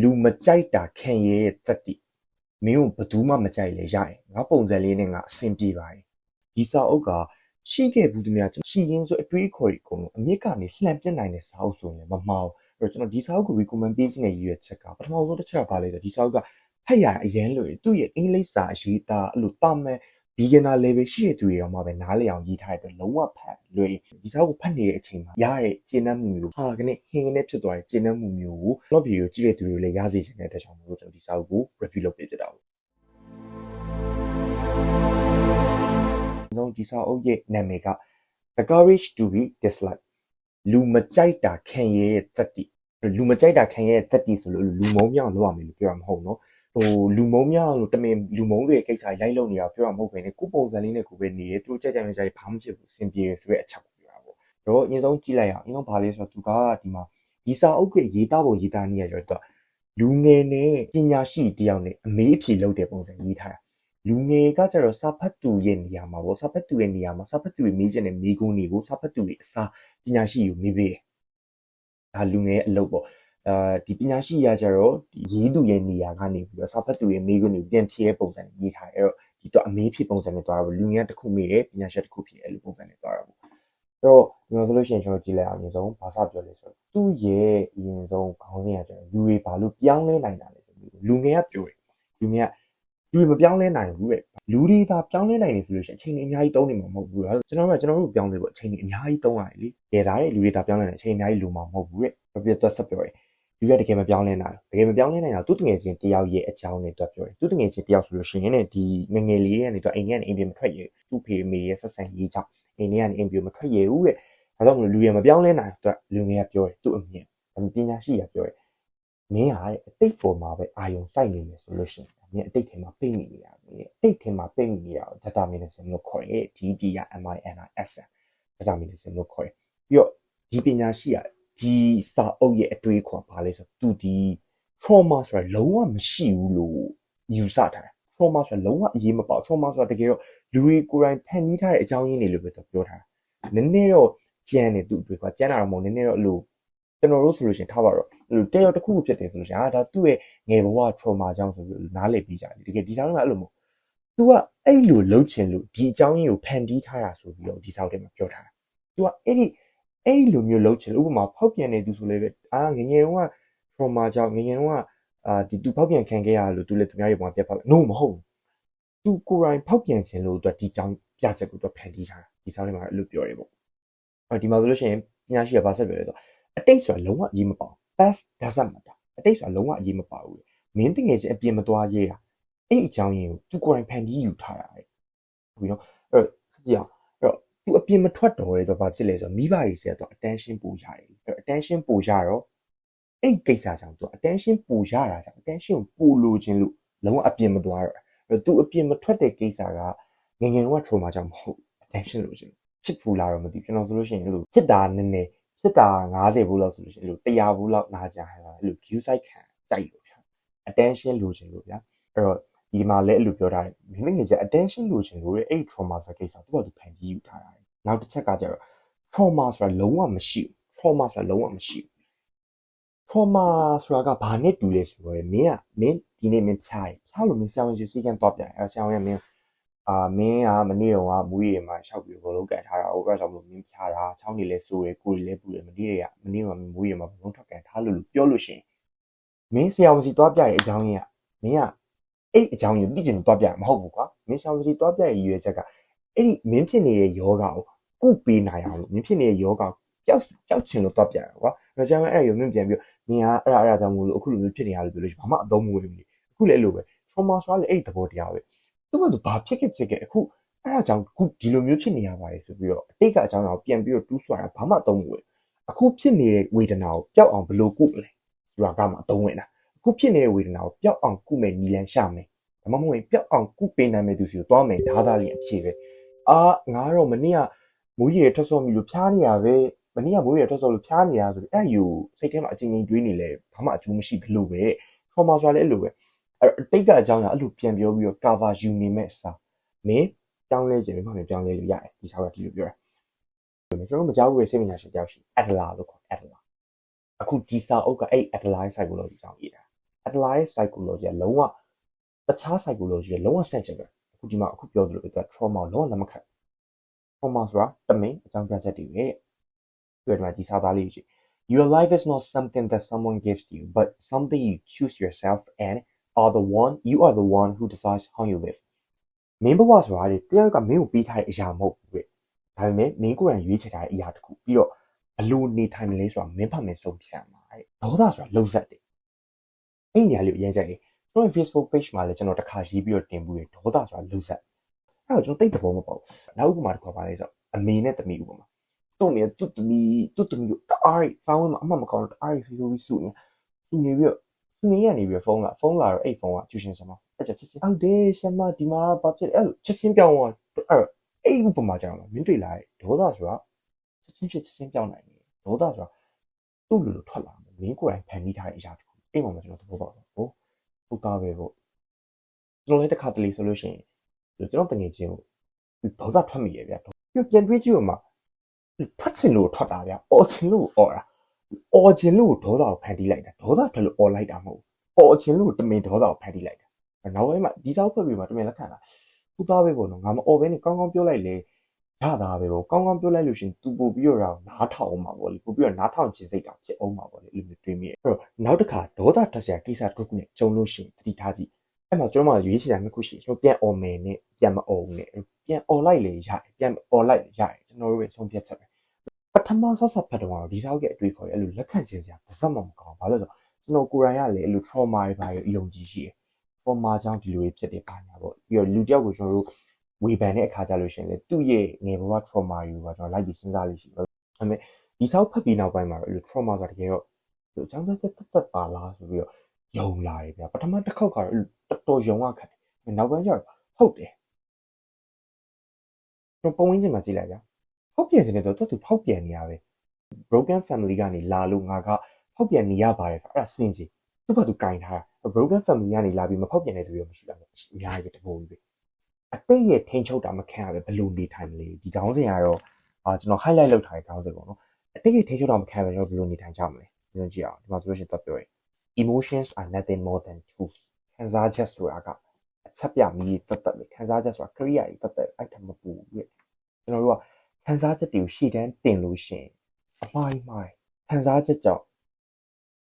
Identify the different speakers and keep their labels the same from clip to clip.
Speaker 1: လူမကြိုက်တာခံရရဲ့တက်တိမင်းကိုဘယ်သူမှမကြိုက်လဲရတယ်ငါပုံစံလေးနဲ့ငါအဆင်ပြေပါတယ်ဒီစာအုပ်ကရှိခဲ့ဘူးတည်းများရှိရင်းဆိုအတွေးအခေါ်ကြီးအကုန်လုံးအမြင့်ကနေလှန်ပြစ်နိုင်တဲ့စာအုပ်ဆိုရင်လည်းမမှားဘူးအဲ့တော့ကျွန်တော်ဒီစာအုပ်ကို recommend ပေးခြင်းနဲ့ရည်ရွယ်ချက်ကပထမဆုံးတစ်ချက်ကပါလေဒီစာအုပ်ကဖတ်ရအရန်လို့သူ့ရဲ့အင်္ဂလိပ်စာအရေးသားအဲ့လိုတာမန် beginner level ရှိတဲ့သူတွေရောမှပဲနားလည်အောင်ရေးထားတဲ့အတွက်လုံးဝဖတ်လွယ်ဒီစာအုပ်ကိုဖတ်နေတဲ့အချိန်မှာရတဲ့ကျဉ်းနှံ့မှုမျိုးဟာကနေဟင်းကနေဖြစ်သွားတဲ့ကျဉ်းနှံ့မှုမျိုးကိုကျွန်တော်ဗီဒီယိုကြည့်တဲ့သူတွေလည်းရစေချင်တဲ့အတွက်ကြောင့်မလို့ကျွန်တော်ဒီစာအုပ်ကို review လုပ်ပေးပြတာပေါ့ကျွန်တော်ဒီစာအုပ်ရဲ့နာမည်က The Courage to be Disliked လူမကြိုက်တာခံရရဲ့တက်တိလူမကြိုက်တာခံရရဲ့တက်တိဆိုလို့လူမုံမြောင်လောက်ရမယ်လို့ပြောရမှာမဟုတ်နော် ဟိုလူမုံမြောင်လို့တမင်လူမုံတွေကိစ္စရိုက်လို့နေတာပြောရမှာမဟုတ်ဘဲねကိုပုံစံလေးနဲ့ကိုပဲနေရသူတို့ကြိုက်ကြိုက်နေကြဘာမှဖြစ်ဘူးစင်ပြေဆိုတဲ့အချက်ကိုပြောတာပေါ့တော့အရင်ဆုံးကြည့်လိုက်အောင်အရင်ဆုံးဘာလဲဆိုတော့သူကဒီမှာဒီစာအုပ်ကရေးသားပုံရေးသားနည်းရတော့သူကလူငယ်နဲ့ပညာရှိတယောက်နဲ့အမေးအဖြေလုပ်တဲ့ပုံစံရေးထားတာလူငယ်ကကျတော့စာဖတ်သူရဲ့နေရာမှာပေါ့စာဖတ်သူရဲ့နေရာမှာစာဖတ်သူရဲ့မေးချင်တဲ့မေးခွန်းတွေကိုစာဖတ်သူရဲ့အစားပညာရှိကိုမေးပေးတယ်ဒါလူငယ်ရဲ့အလုပ်ပေါ့ အာဒီပညာရှိရကြတော့ဒီရေးသူရဲ့နေရာကနေပြီးတော့စာဖတ်သူရဲ့မေးခွန်းတွေကိုပြန်ဖြေတဲ့ပုံစံနဲ့ရေးထားတယ်အဲ့တော့ဒီတော့အမေးဖြေပုံစံနဲ့သွားတာပေါ့လူငယ်တစ်ခုမေးတယ်ပညာရှိတစ်ခုဖြေအဲ့လိုပုံစံနဲ့သွားတာပေါ့အဲ့တော့ဒီမှာဆိုလို့ရှိရင်ကျွန်တော်ကြည့်လိုက်အောင်အရင်ဆုံးဘာစပြောလဲဆိုတော့သူ့ရဲ့အရင်ဆုံးခေါင်းစဉ်ကကျတော့လူတွေဘာလို့ပြောင်းလဲနိုင်တာလဲဆိုပြီးလူငယ်ကပြောတယ်လူငယ်ကလူတွေမပြောင်းလဲနိုင်ဘူးတဲ့လူတွေသာပြောင်းလဲနိုင်နေဆိုလို့ရှိရင်အချိန်ကြီးအများကြီးသုံးနေမှာမဟုတ်ဘူး။ကျွန်တော်ကကျွန်တော်တို့ပြောင်းလဲဖို့အချိန်ကြီးအများကြီးသုံးရတယ်လေ။ကြဲတာတဲ့လူတွေသာပြောင်းလဲနိုင်အချိန်အများကြီးလိုမှာမဟုတ်ဘူးတဲ့။ပြပြတော့ဆက်ပြောတယ်။ လူကတကယ်မပြောင်းလဲနိုင်ဘူး။တကယ်မပြောင်းလဲနိုင်တာသူတငယ်ချင်းတယောက်ရဲ့အကြောင်းနဲ့တော့ပြောတယ်။သူတငယ်ချင်းတယောက်ဆိုလို့ရှိရင်လည်းဒီငငယ်လေးကနေတော့အိမ်ကနေအိမ်ပြင်မထွက်ရဘူး။သူ့ဖေမေရဲ့ဆက်ဆံရေးကြောင့်အိမ်ထဲကနေအိမ်ပြင်မထွက်ရဘူးတဲ့။ဒါကြောင့်မလို့လူတွေမပြောင်းလဲနိုင်တော့လူငယ်ကပြောတယ်သူ့အမြင်။ဒါပညာရှိကပြောတယ်မင်းဟာတဲ့အတိတ်ပေါ်မှာပဲအာယုံစိုက်နေမယ်ဆိုလို့ရှိရင်မင်းအတိတ်ထဲမှာပိတ်မိနေတာမင်းအတိတ်ထဲမှာပိတ်မိနေတာကို determinism လို့ခေါ်တယ် DD က MINISM determinism လို့ခေါ်တယ်ပြီးတော့ဒီပညာရှိက ဒီစာအုပ်ရဲ့အတွေးခေါ်ပါလဲဆိုသူဒီ trauma ဆိုတာလုံးဝမရှိဘူးလို့ယူဆထားတယ် trauma ဆိုတာလုံးဝအရေးမပေါ trauma ဆိုတာတကယ်တော့လူတွေကိုယ်တိုင်ဖန်တီးထားတဲ့အကြောင်းရင်းတွေလို့ပဲပြောထားတာနည်းနည်းတော့ကြမ်းတယ်သူ့အတွေးခေါ်ကြမ်းတာတော့မဟုတ်နည်းနည်းတော့အလိုကျွန်တော်တို့ဆိုလို့ရှိရင်ထားပါတော့တယောက်တစ်ခုဖြစ်တယ်ဆိုလို့ရှိရင်အာဒါသူ့ရဲ့ငယ်ဘဝ trauma ကြောင့်ဆိုပြီးနားလည်ပြီးကြတယ်တကယ်ဒီဆောင်ကအဲ့လိုမဟုတ် तू ကအဲ့လိုလှုပ်ချင်လို့ဒီအကြောင်းရင်းကိုဖန်တီးထားတာဆိုပြီးတော့ဒီဆောက်ထဲမှာပြောထားတာ तू ကအဲ့ဒီ အဲ့ဒီလိုမျိုးလှုပ်ချင်ဥပမာဖောက်ပြန်နေသူဆိုလည်းပဲအာငငယ်တုန်းက trauma ကြောင့်ငငယ်တုန်းကအာဒီသူဖောက်ပြန်ခံခဲ့ရလို့သူလည်းသူများတွေပေါ်ပြတ်ဖောက် no မဟုတ်ဘူးသူကိုယ်တိုင်ဖောက်ပြန်ခြင်းလို့သူကဒီကြောင်ပြချက်ကိုသူဖန်တီးထားဒီဆောင်ထဲမှာအဲ့လိုပြောတယ်ပေါ့အော်ဒီမှာဆိုလို့ရှိရင်ပညာရှိကဘာဆက်ပြောလဲဆိုတော့အတိတ်ဆိုတာလုံးဝအရေးမပါဘူး past doesn't matter အတိတ်ဆိုတာလုံးဝအရေးမပါဘူးမင်းတငယ်ချင်းအပြင်မသွားရေးတာအဲ့ဒီအကြောင်းရင်းကိုသူကိုယ်တိုင်ဖန်တီးယူထားတာပဲဟုတ်ပြီနော်အဲ့တော့ကြည့်အောင် သူအပြင်မထွက်တော့ရဲဆိုတော့ဘာဖြစ်လဲဆိုတော့မိဘကြီးစီကတော့ attention ပို့ရတယ်အဲ့ attention ပို့ရတော့အဲ့ကိစ္စကြောင့်သူ attention ပို့ရတာကြောင့် attention ကိုပို့လို့ခြင်းလို့လုံးဝအပြင်မသွားတော့အဲ့သူအပြင်မထွက်တဲ့ကိစ္စကငငယ်တော့ trauma ကြောင့်မဟုတ် attention လို့ခြင်းဖြစ်ဖူလာတော့မသိကျွန်တော်ဆိုလို့ရှိရင်အဲ့လိုဖြစ်တာနည်းနည်းစစ်တာ90ဘူးလောက်ဆိုလို့ရှိရင်အဲ့လို100ဘူးလောက်နာကြရတာအဲ့လို view site ခံစိုက်လို့ဗျာ attention လိုချင်လို့ဗျာအဲ့တော့ဒီမှာလည်းအဲ့လိုပြောထားတယ်မင်းငယ်ကျ attention လိုချင်လို့အဲ့ trauma ဆိုတဲ့ကိစ္စသူကသူဖန်တီးယူထားတာ နောက်တစ်ချက်ကကျတော့ trauma ဆိုတာလုံးဝမရှိဘူး trauma ဆိုတာလုံးဝမရှိဘူး trauma ဆိုတာကဘာနဲ့တူလဲဆိုတော့မင်းကမင်းဒီနေ့မင်းဖြားရဖြားလို့မင်းဆောင်းရစီကန်တော့ပြန်အဲဆောင်းရမင်းအာမင်းကမနေ့တော့ကမူးရီမှာရှောက်ပြီးဘောလုံးကန်ထားတာဟိုအဲ့ကြောင့်မလို့မင်းဖြားတာချောင်းနေလဲဆိုရယ်ကိုယ်လည်းပူတယ်မနေ့ကမနေ့ကမူးရီမှာဘောလုံးထွက်ကန်ထားလို့လို့ပြောလို့ရှိရင်မင်းဆရာဝန်စီတွားပြတဲ့အကြောင်းရင်းကမင်းကအဲ့အကြောင်းရင်းသိချင်တွားပြမဟုတ်ဘူးကွာမင်းဆရာဝန်စီတွားပြရဲ့ရည်ရွယ်ချက်ကအဲ့ဒီမင်းဖြစ်နေတဲ့ယောဂကို ကုပေးနိုင်အောင်လို့မင်းဖြစ်နေတဲ့ယောဂကိုပျောက်ပျောက်ချင်လို့တွားပြရကွာဒါကြောင့်အဲ့ဒါရုံမင်းပြန်ပြီးမင်းကအဲ့ဒါအဲ့ဒါကြောင့်မို့လို့အခုလိုမျိုးဖြစ်နေရလို့ပြောလို့ဘာမှအသုံးမဝင်ဘူးလေအခုလည်းအဲ့လိုပဲ trauma ဆိုတာလည်းအဲ့ဒီသဘောတရားပဲသူ့ဘာသူဘာဖြစ်ခဲ့ဖြစ်ခဲ့အခုအဲ့ဒါကြောင့်ခုဒီလိုမျိုးဖြစ်နေရပါတယ်ဆိုပြီးတော့အတိတ်ကအကြောင်းအရာကိုပြန်ပြီးတော့တူးဆွာတာဘာမှအသုံးမဝင်အခုဖြစ်နေတဲ့ဝေဒနာကိုပျောက်အောင်ဘယ်လိုကုမလဲဆိုတာကမှအသုံးဝင်တာအခုဖြစ်နေတဲ့ဝေဒနာကိုပျောက်အောင်ကုမယ်နီလန်ရှာမယ်ဒါမှမဟုတ်ရင်ပျောက်အောင်ကုပေးနိုင်မယ့်သူစီကိုသွားမယ်ဒါသားလေးအဖြစ်ပဲအာငါတော့မနေ့က မူကြီးရထွက်စောမိလို့ဖျားနေရပဲမနေ့ကမူကြီးရထွက်စောလို့ဖျားနေရဆိုပြီးအဲ့ယူစိတ်ထဲမှာအချင်းချင်းတွေးနေလဲဘာမှအကျိုးမရှိဘလို့ပဲ trauma ဆိုတာလည်းအဲ့လိုပဲအဲ့အတိတ်ကအကြောင်းအရာအဲ့လိုပြန်ပြောပြီးတော့ cover ယူနေမဲ့အစားမင်းပြောင်းလဲခြင်းမှမပြောင်းလဲလို့ရတယ်ဒီဆောက်ကဒီလိုပြောတာကျွန်တော်မကြောက်ဘူးစိတ်ပညာရှင်တယောက်ရှိ Adler လို့ခေါ် Adler အခုဒီစာအုပ်ကအဲ့ Adler site ကိုလို့ဒီဆောင်ရေးတာ Adler ရဲ့ psychology ကလုံးဝတခြား psychology ရဲ့လုံးဝဆန့်ကျင်တယ်အခုဒီမှာအခုပြောသလိုပဲသူက trauma ကိုလုံးဝလက်မခံ trauma ဆိုတာတမင်အကြောင်းပြချက်တွေပဲပြီးတော့ဒီစာသားလေးကြည့် Your life is not something that someone gives you but something you choose yourself and are the one you are the one who decides how you live မင်းဘဝဆိုတာလေတယောက်ကမင်းကိုပေးထားတဲ့အရာမဟုတ်ဘူးပဲဒါပေမဲ့မင်းကိုယ်တိုင်ရွေးချယ်ထားတဲ့အရာတစ်ခုပြီးတော့ဘလို့နေထိုင်မလဲဆိုတာမင်းဖတ်မင်းဆုံးဖြတ်မှာတဲ့ဒေါသဆိုတာလှုပ်ဆက်တယ်အဲ့ဒီနေရာလေးကိုအရင်ကြိုက်တယ်ကျွန်တော် Facebook page မှာလည်းကျွန်တော်တစ်ခါရေးပြီးတော့တင်ပြီးဒေါသဆိုတာလှုပ်ဆက် အဲ့တော့ကျွန်တော်တိတ်တဘောမပေါ့နောက်ဥပမာတစ်ခုပါလဲဆိုအမေနဲ့တမီဥပမာသူ့မေသူ့တမီသူ့တမီကိုတအားရိဖောင်းဝင်မှာအမှတ်မကောင်းတော့တအားရိ Facebook ပြီးစုနေသူနေပြီးတော့သူနေရနေပြီးဖုန်းလာဖုန်းလာတော့အဲ့ဖုန်းကကျူရှင်ဆမအဲ့ချက်ချင်းဟုတ်တယ်ဆမဒီမှာဘာဖြစ်လဲအဲ့လိုချက်ချင်းပြောင်းသွားအဲ့အဲ့ဥပမာကြောင့်လားမင်းတွေ့လာတဲ့ဒေါသဆိုတာချက်ချင်းဖြစ်ချက်ချင်းပြောင်းနိုင်တယ်ဒေါသဆိုတာသူ့လိုလိုထွက်လာတယ်မင်းကိုယ်တိုင်ဖန်တီးထားတဲ့အရာတစ်ခုအဲ့မှာကျွန်တော်သဘောပေါက်တော့ဟိုဟုတ်ကားပဲပေါ့ကျွန်တော်လည်းတစ်ခါတလေဆိုလို့ရှိရင် ကျွန်တော်တငယ်ချင်းကိုဒေါသထွက်မိရဲ့ဗျာပြီးပြန်တွေးကြည့်ရမှာထွက်ချင်လို့ထွက်တာဗျာအော်ချင်လို့အော်တာအော်ချင်လို့ဒေါသကိုဖန်တီးလိုက်တာဒေါသထွက်လို့အော်လိုက်တာမဟုတ်အော်ချင်လို့တမင်ဒေါသကိုဖန်တီးလိုက်တာနောက်ပိုင်းမှာဒီစားဖွဲ့ပြီးမှတမင်လက်ခံတာသူသားပဲပေါ့နော်ငါမအော်ဘဲနဲ့ကောင်းကောင်းပြောလိုက်လေရတာပဲပေါ့ကောင်းကောင်းပြောလိုက်လို့ရှင်သူပို့ပြီးတော့နားထောင်အောင်ပါပေါ့လေပို့ပြီးတော့နားထောင်ခြင်းစိတ်တောင်ဖြစ်အောင်ပါပေါ့လေအဲ့လိုမျိုးတွေးမိတယ်အဲ့တော့နောက်တစ်ခါဒေါသထွက်စရာကိစ္စတစ်ခုခုနဲ့ကြုံလို့ရှင်တတိထားကြည့် အဲ့မှာကျွန်တော်ကရွေးချယ်တာနှစ်ခုရှိကျွန်တော်ပြန်អော်မယ်နဲ့ပြန်မអော်ဘူးနဲ့ပြန်អော်လိုက်လေရတယ်ပြန်អော်လိုက်ရတယ်ကျွန်တော်တို့ရဲ့ဆုံးဖြတ်ချက်ပဲပထမဆက်ဆက်ဖတ်တော့ဒီစားရဲ့အတွေ့အခေါ်ရဲ့အဲ့လိုလက်ခံခြင်းစရာတစ်စက်မှမကောင်းဘာလို့လဲဆိုတော့ကျွန်တော်ကိုယ်တိုင်ကလည်းအဲ့လို trauma တွေပါရအယုံကြည်ရှိတယ် trauma ကြောင့်ဒီလိုဖြစ်တယ်ပါညာပေါ့ပြီးတော့လူတယောက်ကိုကျွန်တော်တို့ဝေဖန်တဲ့အခါကျလို့ရှိရင်လေသူ့ရဲ့ငယ်ဘဝ trauma ယူပါကျွန်တော်လိုက်ပြီးစဉ်းစားလို့ရှိတယ်ဒါပေမဲ့ဒီဆောက်ဖတ်ပြီးနောက်ပိုင်းမှာတော့အဲ့လို trauma ဆိုတာတကယ်တော့ဒီအကြောင်းသက်သက်သက်ပါလားဆိုပြီးတော့ ယုံလာတယ်ဗျာပထမတစ်ခေါက်ကတော့တော်တော်ယုံရခက်တယ်နောက်ပိုင်းကျတော့ဟုတ်တယ်ကျွန်တော်ပုံရင်းချင်းမှာကြည့်လိုက်ဗျာဖောက်ပြန်ခြင်းနဲ့တော့သူဖောက်ပြန်နေရပဲ broken family ကနေလာလို့ငါကဖောက်ပြန်နေရပါတယ်ဆိုအဲ့ဒါစင်ကြီးသူ့ဘာသူကင်ထားတာ broken family ကနေလာပြီးမဖောက်ပြန်တဲ့သူတွေမရှိဘူးအများကြီးတပိုးကြီးပဲအတိတ်ရဲ့ထိန်ချုပ်တာမခံရပဲဘလို့နေထိုင်မလဲဒီကောင်းစင်ကတော့အာကျွန်တော် highlight လုပ်ထားတဲ့ကောင်းစင်ပေါ့နော်အတိတ်ရဲ့ထိန်ချုပ်တာမခံရပဲကျွန်တော်ဘလို့နေထိုင်ကြမလဲညွှန်ကြည့်အောင်ဒီမှာဆိုလို့ရှိရင်တော့ပြောရင် emotions are nothing more than tools ခံစားချက်ဆိုတာကအချက်ပြမီးတက်တက်ပဲခံစားချက်ဆိုတာ career ကြီးတက်တက်အဲ့ထမပူဘူးကျွန်တော်တို့ကခံစားချက်တွေကိုရှေ့တန်းတင်လို့ရှိရင်အမှားကြီးမှားခံစားချက်ကြောင့်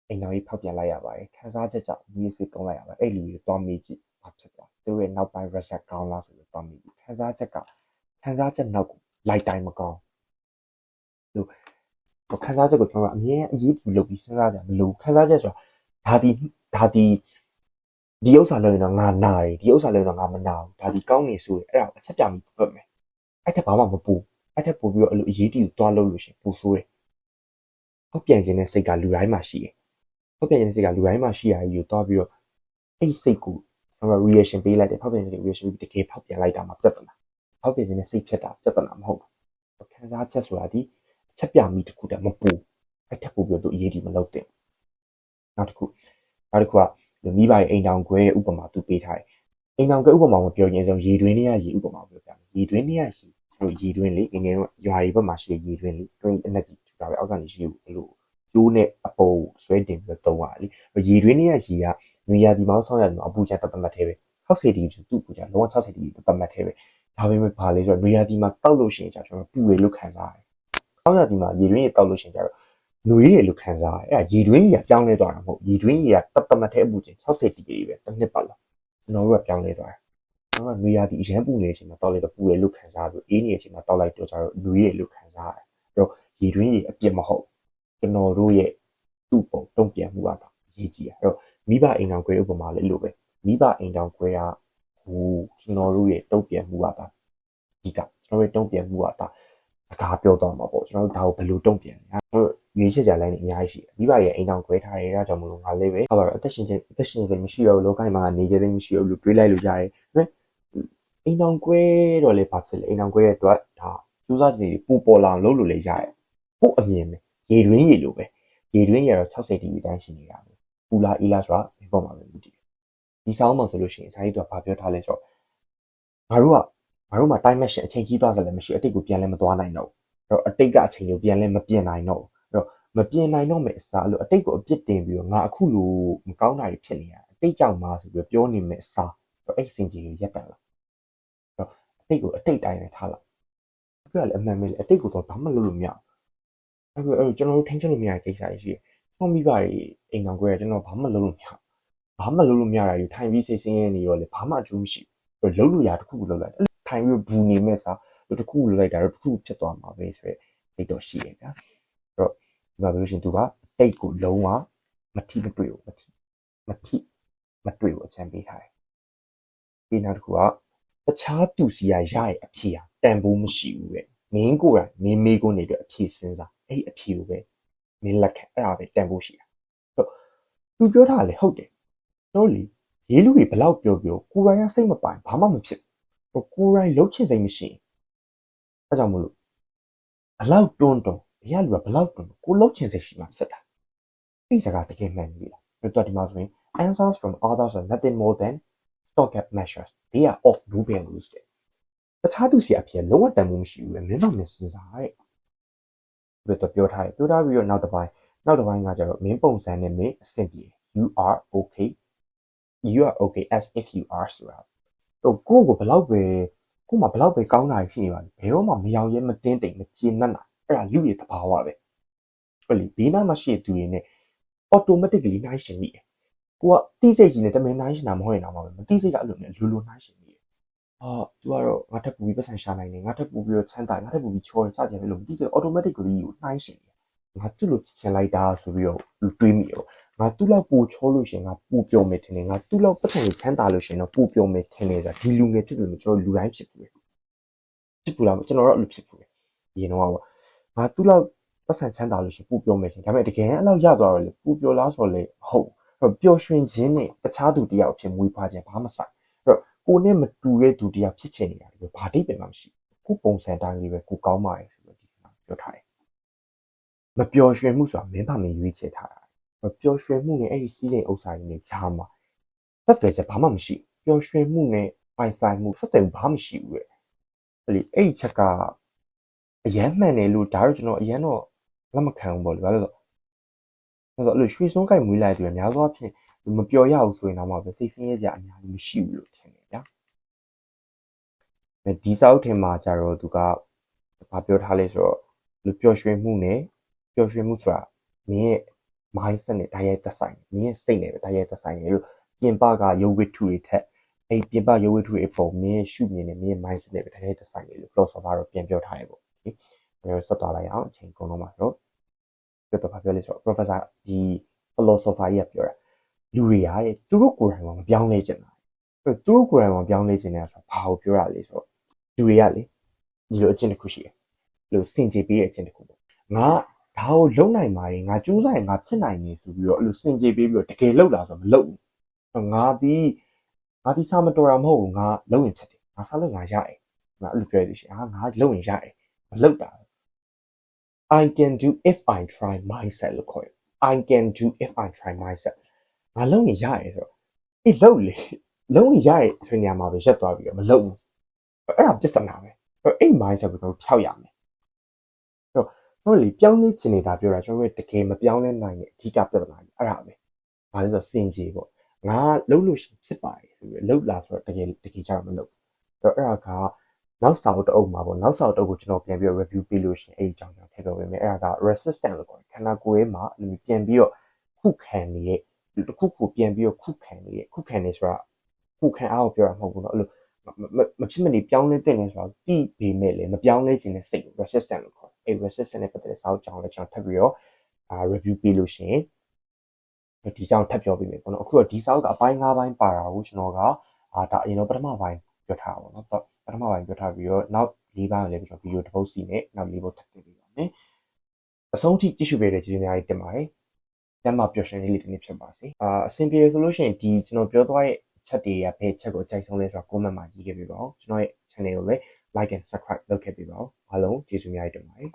Speaker 1: အိမ်တော်ကြီးဖောက်ပြန်လိုက်ရပါတယ်ခန်းစားချက်ကြောင့်မြေဆွေးတုံးလိုက်ရပါတယ်အဲ့လူတွေတော့မေးကြည့်ဘာဖြစ်သွားသူတို့ရဲ့နောက်ပိုင်း reset ကောင်းလားဆိုပြီးတော့မေးကြည့်ခန်းစားချက်ကခန်းစားချက်နောက်ကိုလိုက်တိုင်းမကောင်းလို့ခန်းစားချက်ကိုကျွန်တော်ကအမြဲအရေးတူလုပ်ပြီးစဉ်းစားကြမလို့ခန်းစားချက်ဆိုတာ ဒါဒီဒါဒီဒီဥစ္စာလုံးရင်တော့ငါနာတယ်ဒီဥစ္စာလုံးရင်တော့ငါမနာဘူးဒါဒီကောင်းနေဆိုရင်အဲ့ဒါအချက်ပြပြီးပတ်မယ်အဲ့ထက်ဘာမှမပူအဲ့ထက်ပို့ပြီးတော့အဲ့လိုအရေးတူသွားလို့လို့ရှင်ပူဆိုးတယ်ဟုတ်ပြန်ခြင်းနဲ့စိတ်ကလူတိုင်းမှာရှိတယ်ဖောက်ပြန်ခြင်းစိတ်ကလူတိုင်းမှာရှိရည်ကိုတွားပြီးတော့အဲ့စိတ်ကိုကျွန်တော် reaction ပေးလိုက်တယ်ဖောက်ပြန်ခြင်း reaction ပြီးတကယ်ဖောက်ပြန်လိုက်တာမှပြဿနာဖောက်ပြန်ခြင်းနဲ့စိတ်ဖြစ်တာပြဿနာမဟုတ်ဘူးခံစားချက်ဆိုတာဒီအချက်ပြမိတစ်ခုတည်းမပူအဲ့ထက်ပိုပြီးတော့သူအရေးကြီးမလုပ်တဲ့ နောက်တစ်ခုနောက်တစ်ခုကမိဘရဲ့အိမ်တောင်ခွဲဥပမာသူပေးထားတယ်အိမ်တောင်ခွဲဥပမာကိုပြောရင်ဆိုရေတွင်းလေးရရေဥပမာကိုပြောပြမယ်ရေတွင်းလေးရရှိတို့ရေတွင်းလေးငငယ်တော့ရွာတွေဘက်မှာရှိရေတွင်းလေးတွင်း energy ဒါပဲအောက်ကနေရှိဘူးအဲ့လိုကျိုးနဲ့အပေါ်ဆွဲတင်ပြီးတော့သုံးရတယ်လေရေတွင်းတွေကရေကနွေရာသီမှာဆောင်းရတဲ့အပူချတတ်မှတ်သေးပဲ60ဒီဂရီသူ့ပူချလုံးဝ60ဒီဂရီတတ်မှတ်သေးပဲဒါပေမဲ့ဘာလဲဆိုတော့နွေရာသီမှာတောက်လို့ရှိရင်ကျကျွန်တော်ပူရလို့ခံစားရတယ်ဆောင်းရာသီမှာရေတွင်းရေတောက်လို့ရှိရင်ကျတော့ နွေရလို့ခံစားရတယ်အဲ့ဒါရေတွင်းကြီးကပြောင်းလဲသွားတာမဟုတ်ရေတွင်းကြီးကတတ်မှတ်တဲ့အပူချိန်60ဒီဂရီပဲတစ်နှစ်ပတ်လောက်ကျွန်တော်တို့ကပြောင်းလဲသွားတယ်ကျွန်တော်ကနွေရာသီအရန်ပူနေတဲ့အချိန်မှာတောက်လိုက်တော့ပူရလို့ခံစားပြီးအေးနေတဲ့အချိန်မှာတောက်လိုက်တော့ကျတော့နွေရလို့ခံစားရတယ်အဲ့တော့ရေတွင်းရေအပြစ်မဟုတ်ကျွန်တော်တို့ရဲ့သူ့ပုံတုံ့ပြန်မှုကတော့ရေးကြည့်ရအဲ့တော့မိဘအိမ်တော်ခွဲဥပမာလေးလို့ပဲမိဘအိမ်တော်ခွဲကဟိုကျွန်တော်တို့ရဲ့တုံ့ပြန်မှုကဒါဒီကကျွန်တော်ရဲ့တုံ့ပြန်မှုကဒါ အကားပြောတော့မှာပေါ့ကျွန်တော်တို့ဒါကိုဘယ်လိုတုံ့ပြန်လဲကျွန်တော်ရွေးချက်ကြလိုင်းနေအများကြီးရှိတယ်မိဘရဲ့အိမ်တော်ခွဲထားရဲဒါကြောင့်မလို့ငါလေးပဲဟုတ်ပါတော့အသက်ရှင်ခြင်းအသက်ရှင်ခြင်းမရှိတော့လောကိုင်းမှာနေကြတဲ့မရှိတော့လို့တွေးလိုက်လို့ရတယ်ဒါပေမဲ့အိမ်တော်ခွဲတော့လေဘာဖြစ်လဲအိမ်တော်ခွဲရဲ့အတွက်ဒါစူးစမ်းစီပူပေါ်လာအောင်လုပ်လို့လည်းရတယ်ပို့အမြင်ပဲရေတွင်းရေလိုပဲရေတွင်းရေတော့60ဒီဂရီတိုင်းရှိနေတာပဲပူလာအေးလာဆိုတာဒီပေါ်မှာပဲမူတည်ဒီဆောင်းမှာဆိုလို့ရှိရင်ဇာတိကဘာပြောထားလဲဆိုတော့ငါတို့က ငါတို့မှာ time machine အချိန်ကြီးသွားစလည်းမရှိအတိတ်ကိုပြန်လဲမသွားနိုင်တော့ဘူးအဲ့တော့အတိတ်ကအချိန်ကိုပြန်လဲမပြင်နိုင်တော့ဘူးအဲ့တော့မပြင်နိုင်တော့မယ့်အစားလို့အတိတ်ကိုအပြစ်တင်ပြီးတော့ငါအခုလိုမကောင်းတာတွေဖြစ်နေရတယ်တိတ်ကြောင်မှာဆိုပြီးပြောနေမဲ့အစားအဲ့စင်ကြီးကိုရက်တန်လာတော့အတိတ်ကိုအတိတ်တိုင်းနဲ့ထားလိုက်ပြရလေအမှန်ပဲလေအတိတ်ကိုတော့ဘာမှလုပ်လို့မရဘူးအဲ့တော့ကျွန်တော်တို့ထိန်းချုပ်လို့မရတဲ့ကိစ္စကြီးရှိတယ်ကျွန်တော်မိဘတွေအိမ်တော်ခွဲကျွန်တော်ဘာမှလုပ်လို့မရဘာမှလုပ်လို့မရတာယူထိုင်ပြီးစိတ်ဆင်းရဲနေရောလေဘာမှအကျိုးမရှိဘူးလုပ်လို့ရတခုခုလုပ်လိုက် ထိုင်ပြီးဘူးနေမဲ့စားတခုခုလုပ်လိုက်တာတော့တခုဖြစ်သွားမှာပဲဆိုရယ်စိတ်တော့ရှိရဗျာအဲ့တော့ဒီမှာပြောလို့ရှိရင်သူကအတိတ်ကိုလုံးဝမထိမတွေ့ဘူးမထိမထိမတွေ့ဘူးအချမ်းပေးထားတယ်ပြီးနောက်တစ်ခုကတခြားသူစီရရရဲ့အဖြေဟာတန်ဖိုးမရှိဘူးပဲမင်းကိုယ်တိုင်မင်းမေးကိုနေတဲ့အဖြေစဉ်းစားအဲ့အဖြေကိုပဲမင်းလက်ခံအဲ့ဒါပဲတန်ဖိုးရှိတာဟုတ်သူပြောတာလေဟုတ်တယ်တော့လေရေးလူတွေဘလောက်ပြောပြောကိုယ်တိုင်ကစိတ်မပိုင်ဘာမှမဖြစ် ဘူးကိုယ်တိုင်လှုပ်ချင်စိတ်မရှိရင်အဲကြောင့်မလို့ဘလောက်တွန်းတွန်းအရာလူကဘလောက်တွန်းကိုလှုပ်ချင်စိတ်ရှိမှဖြစ်တာအဲ့စကားတကယ်မှန်ပြီလားတော့ဒီမှာဆိုရင် answers from others are nothing more than stopgap measures they are of no value တဲ့တခြားသူစီအဖြစ်လုံးဝတန်ဖိုးမရှိဘူးလေမင်းတော့မစင်စားတဲ့ဘယ်တော့ပြောထားတယ်ပြောထားပြီးတော့နောက်တစ်ပိုင်းနောက်တစ်ပိုင်းကကျတော့မင်းပုံစံနဲ့မင်းအဆင်ပြေ you are okay you are okay as if you are ဆိုတာ တော့ကိုယ့်ကိုဘလောက်ပဲကို့မှာဘလောက်ပဲကောင်းတာရှိနေပါလေဘယ်တော့မှမယောင်ရဲမတင်းတိမ်မကျေနပ်နိုင်အဲ့ဒါလူရဲ့သဘာဝပဲဟုတ်လေဘေးနားမှာရှိတဲ့သူတွေနဲ့ automatically နှိုင်းရှင်မိတယ်ကိုကတိစိတ်ကြီးနဲ့တမင်နှိုင်းရှင်တာမဟုတ်ရင်တော့မှမတိစိတ်ကအဲ့လိုနဲ့လူလူနှိုင်းရှင်မိတယ်အာ तू ကတော့ငါထပ်ပူပြီးပတ်စံရှာနိုင်တယ်ငါထပ်ပူပြီးတော့ချမ်းသာငါထပ်ပူပြီးချော်စကြတယ်လို့တိစိတ် automatically ကိုနှိုင်းရှင်တယ်ငါသူ့လိုချင်လိုက်တာဆိုပြီးတော့တွေးမိရော ငါသူ့လောက်ပူချောလို့ရှင်ငါပူပြောမယ်ထင်တယ်ငါသူ့လောက်ပတ်စံကိုချမ်းသာလို့ရှင်တော့ပူပြောမယ်ထင်တယ်ဆိုတာဒီလူငယ်ဖြစ်တယ်လို့ကျွန်တော်လူတိုင်းဖြစ်ဘူးဖြစ်ဘူးလားကျွန်တော်တော့အဲ့လိုဖြစ်ဘူးရင်တော့ငါသူ့လောက်ပတ်စံချမ်းသာလို့ရှင်ပူပြောမယ်ထင်ဒါပေမဲ့တကယ်အဲ့လောက်ရသွားတော့လေပူပြောလားဆိုတော့လေဟုတ်ပျော်ရွှင်ခြင်းနဲ့တခြားသူတယောက်အဖြစ်မွေးဖွားခြင်းဘာမှဆိုင်အဲ့တော့ကိုနဲ့မတူတဲ့သူတယောက်ဖြစ်ချင်နေတာလေဘာတိတ်ပင်မှမရှိကိုပုံစံတိုင်းလေးပဲကိုကောင်းပါရဲ့ဆိုတော့ဒီမှာပြောထားတယ်မပျော်ရွှင်မှုဆိုတာမင်းဘာမရွေးချယ်ထားတာမ ပျော်ရွှင်မှုနဲ့အဲ့ဒီစီးတဲ့ဥစ္စာတွေနဲ့ကြားမှာသက်တွေချက်ဘာမှမရှိပျော်ရွှင်မှုနဲ့ပိုင်ဆိုင်မှုသက်တွေဘာမှမရှိဘူးလေအဲ့ဒီအဲ့ဒီချက်ကအရန်မှန်တယ်လို့ဒါတော့ကျွန်တော်အရန်တော့လက်မခံဘူးပေါ့လေဘာလို့လဲဆိုတော့အဲ့လိုရွှေစုံးကိုက်မွေးလိုက်တယ်များသောအားဖြင့်မပျော်ရဘူးဆိုရင်တော့မှပဲစိတ်ဆင်းရဲစရာအများကြီးမရှိဘူးလို့ထင်တယ်ဗျာ။ဒီစာအုပ်ထဲမှာကျတော့သူကဘာပြောထားလဲဆိုတော့လူပျော်ရွှင်မှုနဲ့ပျော်ရွှင်မှုဆိုတာမင်းရဲ့ mindset နဲ့တိုက်ရိုက်သက်ဆိုင်မင်းရဲ့စိတ်နဲ့ပဲတိုက်ရိုက်သက်ဆိုင်တယ်လို့ပြင်ပကရုပ်ဝတ္ထုတွေထက်အဲ့ပြင်ပရုပ်ဝတ္ထုတွေအပေါ်မင်းရဲ့ရှုမြင်နေမင်းရဲ့ mindset နဲ့ပဲတိုက်ရိုက်သက်ဆိုင်တယ်လို့ philosopher တော့ပြန်ပြောထားတယ်ပေါ့။ဒီဆက်သွားလိုက်အောင်အချိန်ကုန်တော့မှာဆိုတော့ပြောတော့ဘာပြောလဲဆိုတော့ professor ဒီ philosopher ကြီးကပြောတာလူတွေရတဲ့သူတို့ကိုယ်တိုင်ကမပြောင်းလဲချင်တာအဲ့သူတို့ကိုယ်တိုင်ကပြောင်းလဲချင်တယ်ဆိုတာဘာကိုပြောတာလဲဆိုတော့လူတွေကလေဒီလိုအကျင့်တစ်ခုရှိတယ်လို့စင်ကြေပေးတဲ့အကျင့်တစ်ခုပေါ့ငါ ဒါကိုလုံနိုင်ပါတယ်ငါကြိုးစားရင်ငါဖြစ်နိုင်နေဆိုပြီးတော့အဲ့လိုစင်ကြေပေးပြီးတော့တကယ်လောက်လာဆိုမလုပ်ဘူးငါဒီငါဒီစာမတော်တာမဟုတ်ဘူးငါလုံရင်ဖြစ်တယ်ငါစားလို့ငါရတယ်ငါအဲ့လိုပြောရသေးရှင်ဟာငါလုံရင်ရတယ်မလုပ်တာ I can do if I try myself လို့ခေါ်တယ် I can do if I try myself ငါလုံးရင်ရရဲဆိုတော့အေးလုံးလေလုံးရင်ရရဲဆိုနေရာမှာပဲရက်သွားပြီးတော့မလုံးဘူးအဲ့ဒါပြဿနာပဲအဲ့အဲ့ mindset ကိုတော့ဖြောက်ရမယ်အဲ့ တော့တို့လေပြောင်းလဲချင်နေတာပြောတာကျွန်တော်တို့တကယ်မပြောင်းလဲနိုင်တဲ့အဓိကပြဿနာကြီးအဲ့ဒါပဲဘာလဲဆိုတော့စင်ကြီးပေါ့ငါလုံးလို့ရှိဖြစ်ပါတယ်ဆိုပြီးလုံးလာဆိုတော့တကယ်တကယ်ကြတော့မလုံးအဲ့တော့အဲ့ဒါကနောက်စာအုပ်တအုပ်မှာပေါ့နောက်စာအုပ်တအုပ်ကိုကျွန်တော်ပြန်ပြီး review ပေးလို့ရှိရင်အဲ့ဒီအကြောင်းကြောင့်ထည့်ပြောပေးမယ်အဲ့ဒါက resistant လို့ခေါ်တယ်ခန္ဓာကိုယ်ရဲ့မှာပြန်ပြီးတော့ခုခံနေတဲ့တစ်ခုခုပြန်ပြီးတော့ခုခံနေတဲ့ခုခံနေဆိုတာခုခံအားကိုပြောတာမဟုတ်ဘူးเนาะအဲ့လိုမဖြစ်မနေပြောင်းလဲတဲ့နေဆိုတာပြီးပေမဲ့လည်းမပြောင်းလဲခြင်းနဲ့စိတ်ကို resistant လို့ခေါ်တယ် အဲ့ resistant နဲ့ပတ်သက်တဲ့စာအုပ်ကြောင်းလည်းကျွန်တော်ထပ်ပြီးတော့အာ review ပေးလို့ရှိရင်ဒီကြောင်းထပ်ပြောပေးမယ်ပေါ့နော်အခုတော့ဒီစာအုပ်ကအပိုင်း၅ပိုင်းပါတာကိုကျွန်တော်ကအာဒါအရင်တော့ပထမပိုင်းပြောထားပါတော့ပထမပိုင်းပြောထားပြီးတော့နောက်၄ပိုင်းလည်းကျွန်တော်ဗီဒီယိုတစ်ပုဒ်စီနဲ့နောက်၄ပုဒ်ထပ်ပေးပေးပါမယ်အဆုံးထိကြည့်ရှုပေးတဲ့ကျေးဇူးများကြီးတင်ပါတယ်ကျမ်းမာပျော်ရွှင်လေးလေးတစ်နေ့ဖြစ်ပါစေအာအဆင်ပြေဆိုလို့ရှိရင်ဒီကျွန်တော်ပြောသွားတဲ့ချက်တွေကဘယ်ချက်ကိုအကြိုက်ဆုံးလဲဆိုတော့ comment မှာရေးခဲ့ပေးပါဦးကျွန်တော်ရဲ့ channel ကိုလည်း like and subscribe လုပ်ခဲ့ပေးပါဦးအားလုံးကျေးဇူးများတင်ပါတယ်